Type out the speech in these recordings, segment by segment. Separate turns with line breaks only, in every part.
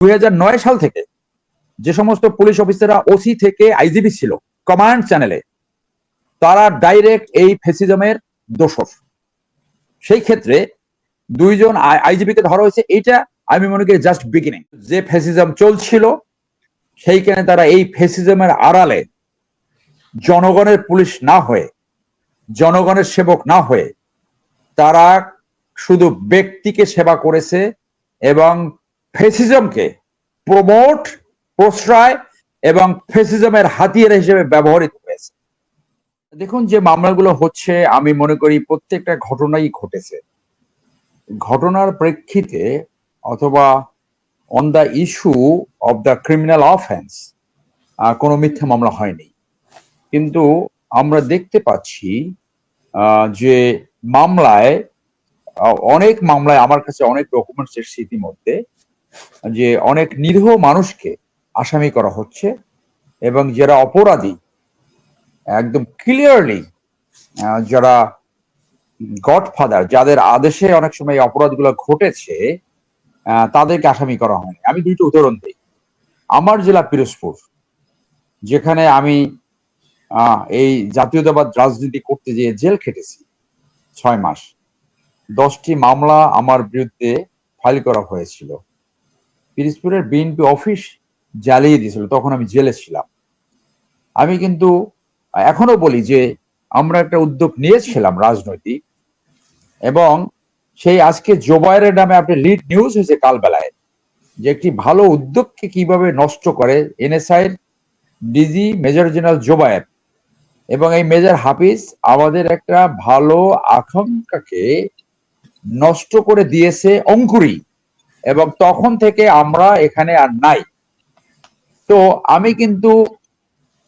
দুই হাজার নয় সাল থেকে যে সমস্ত পুলিশ অফিসাররা ওসি থেকে আইজিবি ছিল কমান্ড চ্যানেলে তারা ডাইরেক্ট এই ফেসিজমের দোষর। সেই ক্ষেত্রে দুইজন আইজিবি কে ধরা হয়েছে এটা আমি মনে করি জাস্ট বিগিনিং যে ফেসিজম চলছিল, সেইখানে তারা এই ফেসিজমের আড়ালে জনগণের পুলিশ না হয়ে, জনগণের সেবক না হয়ে, তারা শুধু ব্যক্তিকে সেবা করেছে এবং ফেসিজমকে প্রমোট প্রশ্রয় এবং ফেসিজমের হাতিয়ার হিসেবে ব্যবহৃত হয়েছে। দেখুন যে মামলাগুলো হচ্ছে, আমি মনে করি প্রত্যেকটা ঘটনাই ঘটেছে। ঘটনার প্রেক্ষিতে অথবা on the issue of the criminal offence কোনো মিথ্যা মামলা হয়নি। কিন্তু আমরা দেখতে পাচ্ছি যে মামলায় অনেক মামলায়, আমার কাছে অনেক ডকুমেন্টস এসেছে ইতিমধ্যে যে অনেক নিরীহ মানুষকে আসামি করা হচ্ছে এবং যারা অপরাধী, একদম ক্লিয়ারলি যারা গডফাদার যাদের আদেশে অনেক সময় অপরাধগুলো ঘটেছে তাদেরকে আসামি করা হয়নি। আমি দুইটা উদাহরণ দিই। আমার জেলা পিরোজপুর, যেখানে আমি এই জাতীয়তাবাদ রাজনীতি করতে যেয়ে জেল খেটেছি ছয় মাস। দশটি মামলা আমার বিরুদ্ধে ফাইল করা হয়েছিল। পিরিজপুরের বিএনপি অফিস জ্বালিয়ে দিয়েছিল, তখন আমি জেলে ছিলাম। আমি কিন্তু এখনও বলি যে, আমরা একটা উদ্যোগ নিয়েছিলাম রাজনৈতিক, এবং সেই আজকে জোবায়ের নামে আপনি লিড নিউজ হয়েছে কাল বেলায় যে একটি ভালো উদ্যোগকে কীভাবে নষ্ট করে NSI DG major general Zobayer এবং এই মেজর হাফিজ আমাদের একটা ভালো আকাঙ্ক্ষাকে নষ্ট করে দিয়েছে অঙ্কুরি এবং তখন থেকে আমরা এখানে আর নাই। তো আমি কিন্তু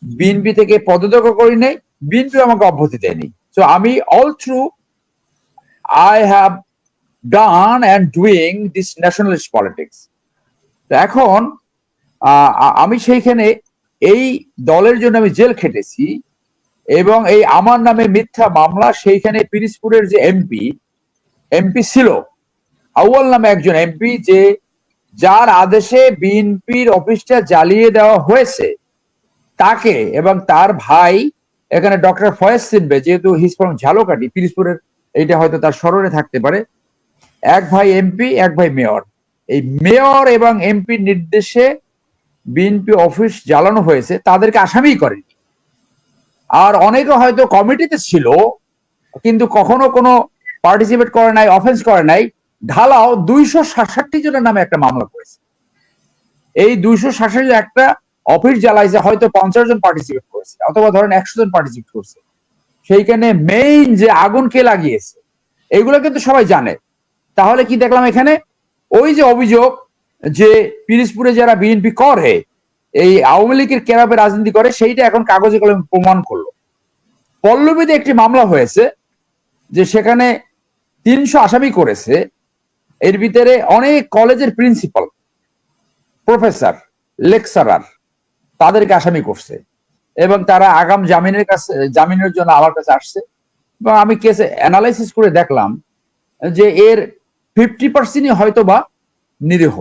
বিএনপি থেকে পদত্যাগ করি নাই, বিএনপি আমাকে অব্যাহতি দেয়নি তো আমি all through I have done and doing this nationalist politics তো এখন আমি সেইখানে এই দলের জন্য আমি জেল খেটেছি এবং এই আমার নামে মিথ্যা মামলা সেইখানে পিরিজপুরের যে এমপি এমপি ছিল আউয়াল নামে একজন এমপি যে যার আদেশে বিএনপির অফিসটা জ্বালিয়ে দেওয়া হয়েছে, তাকে এবং তার ভাই, এখানে ডক্টর ফয়েজ সিনবে, যেহেতু হিস ফ্রম ঝালকাঠি পিরিজপুরের এইটা হয়তো তার স্মরণে থাকতে পারে। এক ভাই এমপি এক ভাই মেয়র এই মেয়র এবং এমপির নির্দেশে বিএনপি অফিস জ্বালানো হয়েছে, তাদেরকে আসামি করেনি। আর অনেকে হয়তো কমিটিতে ছিল, কিন্তু কখনো কোনো পার্টিসিপেট করে নাই অফেন্স করে নাই ঢালাও দুইশো সাতষট্টি জনের নামে একটা মামলা করেছে। এই দুইশো সাতষট্টি একটা অফিস জ্বালাইছে হয়তো পঞ্চাশ জন পার্টিসিপেট করেছে, অথবা ধরেন একশো জন পার্টিসিপেট করছে। সেইখানে মেইন যে আগুন কে লাগিয়েছে, এগুলো কিন্তু সবাই জানে। তাহলে কি দেখলাম এখানে? ওই যে অভিযোগ যে পিরিজপুরে যারা বিএনপি করে, এই আওয়ামী লীগের কেরাপে রাজনীতি করে, সেইটা এখন কাগজে কলমে প্রমাণ করল। পল্লবীতে একটি মামলা হয়েছে যে সেখানে তিনশো আসামি করেছে এর ভিতরে অনেক কলেজের প্রিন্সিপাল প্রফেসর লেকচারার তাদেরকে আসামি করছে এবং তারা আগাম জামিনের কাছে, জামিনের জন্য আমার কাছে আসছে। এবং আমি কেসে অ্যানালাইসিস করে দেখলাম যে এর ফিফটি পার্সেন্টই হয়তো বা নিরীহ,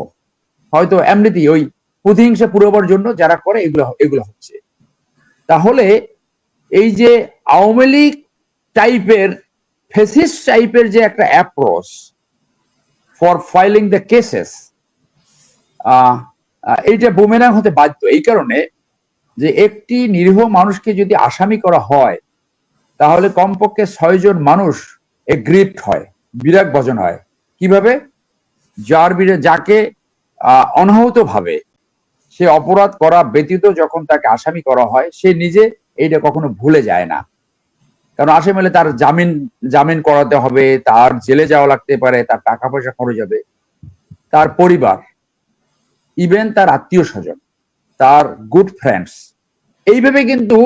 হয়তো এমনিতেই ওই প্রতিহিংসা পুরোবার জন্য যারা করে এগুলো এগুলো হচ্ছে। তাহলে এই যে আওয়ামী লীগ টাইপের ফেসিস টাইপের যে একটা approach for filing the cases এইটা বুমেরাং হতে বাধ্য। এই কারণে যে একটি নিরীহ মানুষকে যদি আসামি করা হয়, তাহলে কমপক্ষে ছয়জন মানুষ এগ্রিপ্ট হয়, বিরাগ ভজন হয়। কীভাবে? যার বিরে যাকে অনাহত ভাবে সে অপরাধ করা ব্যতীত যখন তাকে আসামি করা হয়, সে নিজে এইটা কখনো ভুলে যায় না। কারণ আসামি হলে তার জামিন জামিন করাতে হবে, তার জেলে যাওয়া লাগতে পারে, তার টাকা পয়সা খরচ হবে, তার পরিবার ইভেন তার আত্মীয় স্বজন তার গুড ফ্রেন্ডস এইভাবে কিন্তু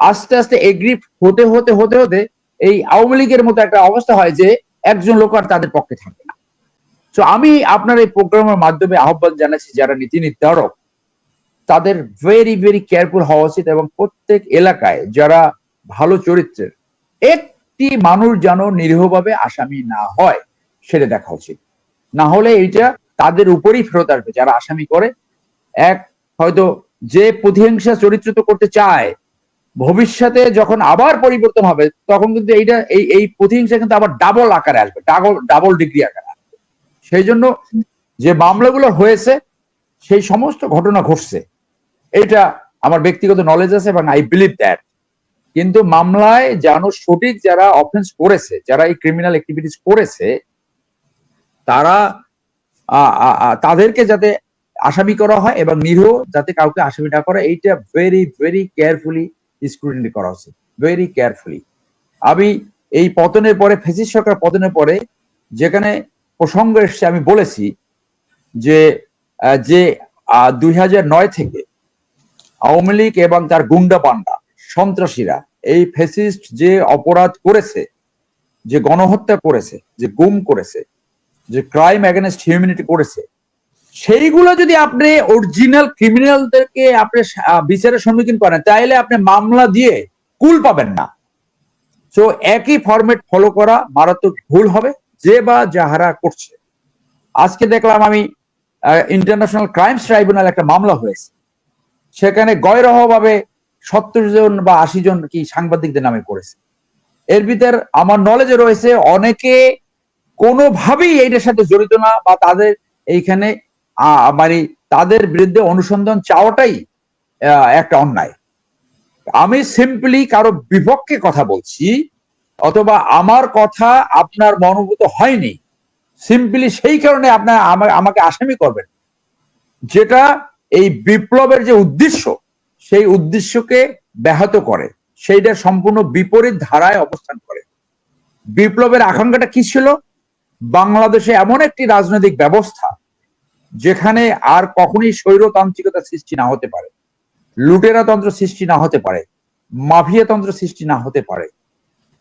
আস্তে আস্তে এগ্রিপ হতে হতে হতে হতে এই আওয়ামী লীগের মতো একটা অবস্থা হয় যে একজন লোক আর তাদের পক্ষে থাকে না। তো আমি আপনার এই প্রোগ্রামের মাধ্যমে আহ্বান জানাচ্ছি, যারা নীতি নির্ধারক, তাদের ভেরি ভেরি কেয়ারফুল হওয়া উচিত এবং প্রত্যেক এলাকায় যারা ভালো চরিত্রের একটি মানুষ যেন নিরীহভাবে আসামি না হয়, সেটা দেখা উচিত। না হলে এইটা তাদের উপরেই ফেরত আসবে, যারা আসামি করে। এক, হয়তো যে প্রতিহিংসা চরিত্রিত করতে চায়, ভবিষ্যতে যখন আবার পরিবর্তন হবে, তখন কিন্তু এইটা, এই এই প্রতিহিংসা কিন্তু আবার ডাবল আকারে আসবে ডাবল ডাবল ডিগ্রি আকারে আসবে। সেই জন্য যে মামলাগুলো হয়েছে, সেই সমস্ত ঘটনা ঘটছে। এটা আমার ব্যক্তিগত নলেজ আছে এবং আই বিলিভ দ্যাট কিন্তু মামলায় যেন সঠিক যারা অফেন্স করেছে, যারা এই ক্রিমিনাল অ্যাক্টিভিটিস করেছে, তারা তাদেরকে যাতে আসামি করা হয় এবং নিরীহ যাতে কাউকে আসামি না করে, এইটা ভেরি ভেরি কেয়ারফুলি স্ক্রুটিনি করা হচ্ছে। ভেরি কেয়ারফুলি আমি এই পতনের পরে, ফেসিস সরকার পতনের পরে, যেখানে প্রসঙ্গ এসছে, আমি বলেছি যে যে দুই থেকে আওয়ামী লীগ এবং তার গুন্ডা পান্ডা সন্ত্রাসীরা, এই ফেসিস্ট যে অপরাধ করেছে, যে গণহত্যা করেছে, যে গুম করেছে, যে ক্রাইম অ্যাগেনস্ট হিউম্যানিটি করেছে, সেইগুলো যদি আপনি অরিজিনাল ক্রিমিনালদেরকে আপনি বিচারের সম্মুখীন করেন, তাইলে আপনি মামলা দিয়ে কুল পাবেন না। তো একই ফরম্যাট ফলো করা মারাত্মক ভুল হবে, যে বা যাহারা করছে। আজকে দেখলাম আমি ইন্টারন্যাশনাল ক্রাইমস ট্রাইব্যুনাল একটা মামলা হয়েছে। সেখানে গয়রহভাবে সত্তর জন বা আশি জন কি সাংবাদিকদের নামে করেছে এর ভিতর আমার নলেজে রয়েছে অনেকে কোনোভাবেই এইটার সাথে জড়িত না বা তাদের এইখানে মানে তাদের বিরুদ্ধে অনুসন্ধান চাওয়াটাই একটা অন্যায়। আমি সিম্পলি কারও বিপক্ষে কথা বলছি, অথবা আমার কথা আপনার মনোভূত হয়নি সিম্পলি সেই কারণে আপনার আমা- আমাকে আসামি করবেন। যেটা এই বিপ্লবের যে উদ্দেশ্য সেই উদ্দেশ্যকে ব্যাহত করে, সেইটা সম্পূর্ণ বিপরীত ধারায় অবস্থান করে। বিপ্লবের আকাঙ্ক্ষাটা কি ছিল? বাংলাদেশে এমন একটি রাজনৈতিক ব্যবস্থা যেখানে আর কখনই স্বৈরতান্ত্রিকতা সৃষ্টি না হতে পারে, লুটেরা তন্ত্র সৃষ্টি না হতে পারে, মাফিয়া তন্ত্র সৃষ্টি না হতে পারে,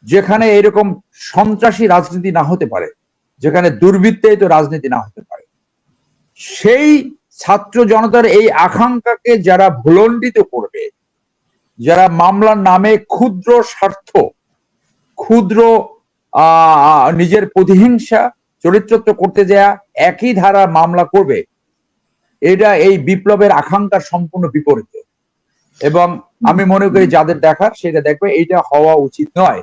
যেখানে এরকম সন্ত্রাসী রাজনীতি না হতে পারে, যেখানে দুর্বৃত্তায়িত রাজনীতি না হতে পারে। সেই ছাত্র জনতার এই আকাঙ্ক্ষাকে যারা ভুলণ্ডিত করবে, যারা মামলার নামে ক্ষুদ্র স্বার্থ, ক্ষুদ্র নিজের প্রতিহিংসা, চরিত্রত্ব করতে যাওয়া একই ধারা মামলা করবে, এটা এই বিপ্লবের আকাঙ্ক্ষার সম্পূর্ণ বিপরীত। এবং আমি মনে করি যাদের দেখার সেটা দেখবে, এইটা হওয়া উচিত নয়।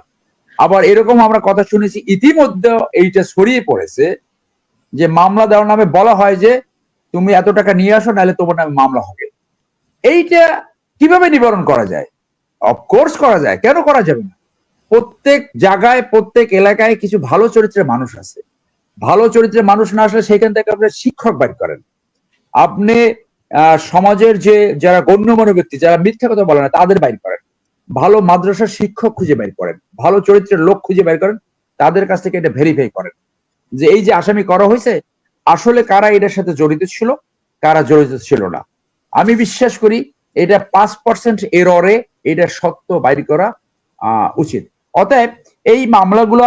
আবার এরকম আমরা কথা শুনেছি ইতিমধ্যে এইটা ছড়িয়ে পড়েছে যে মামলা দেওয়ার নামে বলা হয় যে তুমি এত টাকা নিয়ে আসো, নাহলে তোমার নামে মামলা হবে। এইটা কীভাবে নিবারণ করা যায়? অফকোর্স করা যায়। কেন করা যাবে না? প্রত্যেক জায়গায়, প্রত্যেক এলাকায় কিছু ভালো চরিত্রের মানুষ আছে। ভালো চরিত্রের মানুষ না আসলে সেখান থেকে আপনি শিক্ষক বাইর করেন। আপনি সমাজের যে, যারা গণ্যমান্য ব্যক্তি, যারা মিথ্যা কথা বলে না, তাদের বাইর করেন। ভালো মাদ্রাসার শিক্ষক খুঁজে বাইর করেন। ভালো চরিত্রের লোক খুঁজে বাইর করেন। তাদের কাছ থেকে এটা ভেরিফাই করেন। যে এই যে আসামি করা হয়েছে আসলে কারা এটার সাথে জড়িত ছিল কারা জড়িত ছিল না। আমি বিশ্বাস করি এটা পাঁচ পার্সেন্ট এররে এটা সত্য বাইর করা উচিত। অতএব এই মামলাগুলো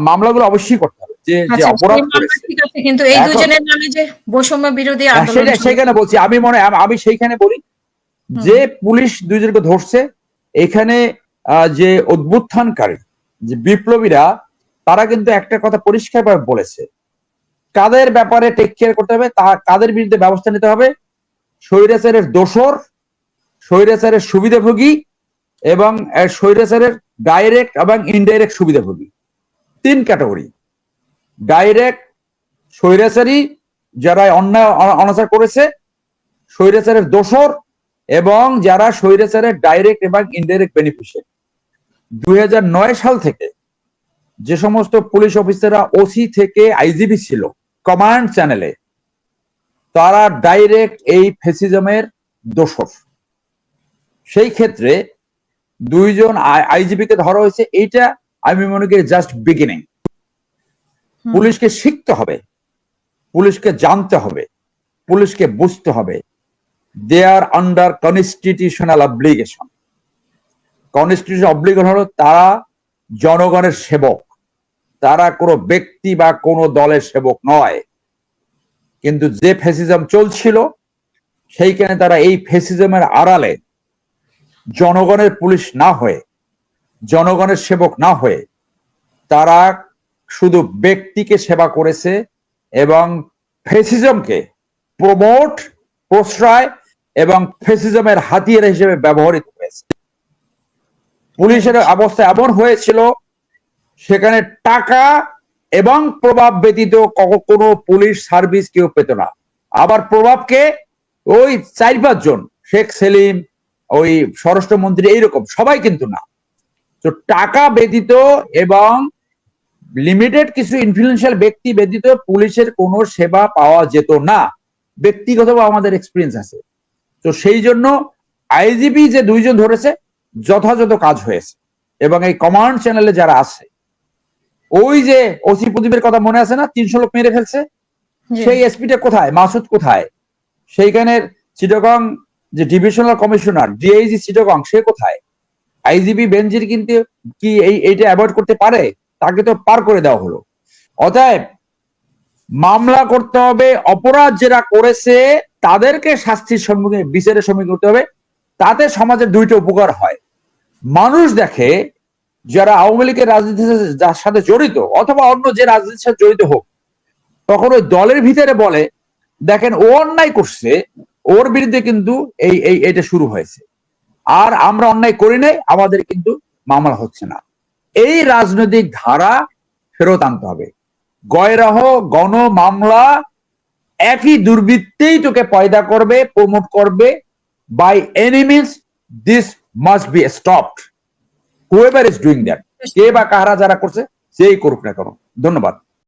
মামলাগুলো অবশ্যই করতে হবে। যে যে
আচ্ছা,
অপরাধ
সেই মামলা
করেছে।
ঠিক আছে কিন্তু এই দুজনের নামে যে বৈষম্য বিরোধী
হ্যাঁ,
আন্দোলন
সেখানে বলছি। আমি মনে আম- আমি সেইখানে বলি যে পুলিশ দুইজনকে ধরছে। এখানে আহ, যে উদ্বুত্থানকারী যে বিপ্লবীরা তারা কিন্তু একটা কথা পরিষ্কারভাবে বলেছে। কাদের ব্যাপারে টেক কেয়ার করতে হবে তা কাদের বিরুদ্ধে ব্যবস্থা নিতে হবে, স্বৈরাচারের দোসর স্বৈরাচারের সুবিধাভোগী এবং স্বৈরাচারের ডাইরেক্ট এবং ইনডাইরেক্ট সুবিধাভোগী। তিন ক্যাটাগরি ডাইরেক্ট স্বৈরাচারী যারা অন্যায় অনাচার করেছে, স্বৈরাচারের দোসর এবং যারা স্বৈরাচারের ডাইরেক্ট এবং ইনডাইরেক্ট বেনিফিশিয়ারি দুই সাল থেকে যে সমস্ত পুলিশ অফিসাররা ওসি থেকে আইজিবি ছিল কমান্ড চ্যানেলে তারা ডাইরেক্ট এই ফেসিজমের দোসর সেই ক্ষেত্রে দুইজন আইজিবি কে ধরা হয়েছে এইটা আমি মনে করি জাস্ট বিগিনিং পুলিশকে শিখতে হবে পুলিশকে জানতে হবে পুলিশকে বুঝতে হবে। They are under constitutional obligation constitution obligation হলো তারা জনগণের সেবক। তারা কোনো ব্যক্তি বা কোনো দলের সেবক নয়। কিন্তু যে ফেসিজম চলছিল, সেইখানে তারা এই ফেসিজমের আড়ালে জনগণের পুলিশ না হয়ে, জনগণের সেবক না হয়ে তারা শুধু ব্যক্তিকে সেবা করেছে এবং ফেসিজমকে প্রমোট, প্রশ্রয় এবং ফেসিজমের হাতিয়ার হিসেবে ব্যবহৃত হয়েছে। পুলিশের অবস্থা এমন হয়েছিল সেখানে টাকা এবং প্রভাব ব্যতীত কোনো পুলিশ সার্ভিস কেউ পেত না। আবার প্রভাবকে ওই চার পাঁচজন শেখ সেলিম, ওই স্বরাষ্ট্রমন্ত্রী এইরকম, সবাই কিন্তু না। তো টাকা ব্যতীত এবং লিমিটেড কিছু ইনফ্লুয়েন্সিয়াল ব্যক্তি ব্যতীত পুলিশের কোনো সেবা পাওয়া যেত না। ব্যক্তিগতভাবে আমাদের এক্সপিরিয়েন্স আছে। তো সেই জন্য আইজিপি যে দুইজন ধরেছে, যথাযথ কাজ হয়েছে। এবং এই কমান্ড চ্যানেলে যারা আছে ওই যে ওসি প্রদীপের কথা মনে আছে না? তিনশো লোক মেরে ফেলছে? সেই এসপিটা কোথায়? মাসুদ কোথায়? সেইখানের চিটগং যে ডিভিশনাল কমিশনার ডিআইজি চিটগং সে কোথায়? আইজিপি বেঞ্জির কিন্তু কি এই এইটা অ্যাভয়েড করতে পারে? তাকে তো পার করে দেওয়া হলো। অতএব মামলা করতে হবে অপরাধ যারা করেছে তাদেরকে শাস্তির সম্মুখীন বিচারের সম্মুখীন করতে হবে। তাতে সমাজের দুইটা উপকার হয়। মানুষ দেখে যারা আওয়ামী লীগের রাজনীতির যার সাথে জড়িত, অথবা অন্য যে রাজনীতির সাথে জড়িত হোক, তখন ওই দলের ভিতরে বলে, দেখেন, ও অন্যায় করছে, ওর বিরুদ্ধে কিন্তু এই এই এটা শুরু হয়েছে। আর আমরা অন্যায় করি নাই, আমাদের কিন্তু মামলা হচ্ছে না। এই রাজনৈতিক ধারা ফেরত আনতে হবে। গয়রাহ গণ মামলা একই দুর্বৃত্তেই তোকে পয়দা করবে, প্রমোট করবে by any means this must be stopped whoever is doing that কে বা কাহারা যারা করছে সেই করুক না কেন। ধন্যবাদ।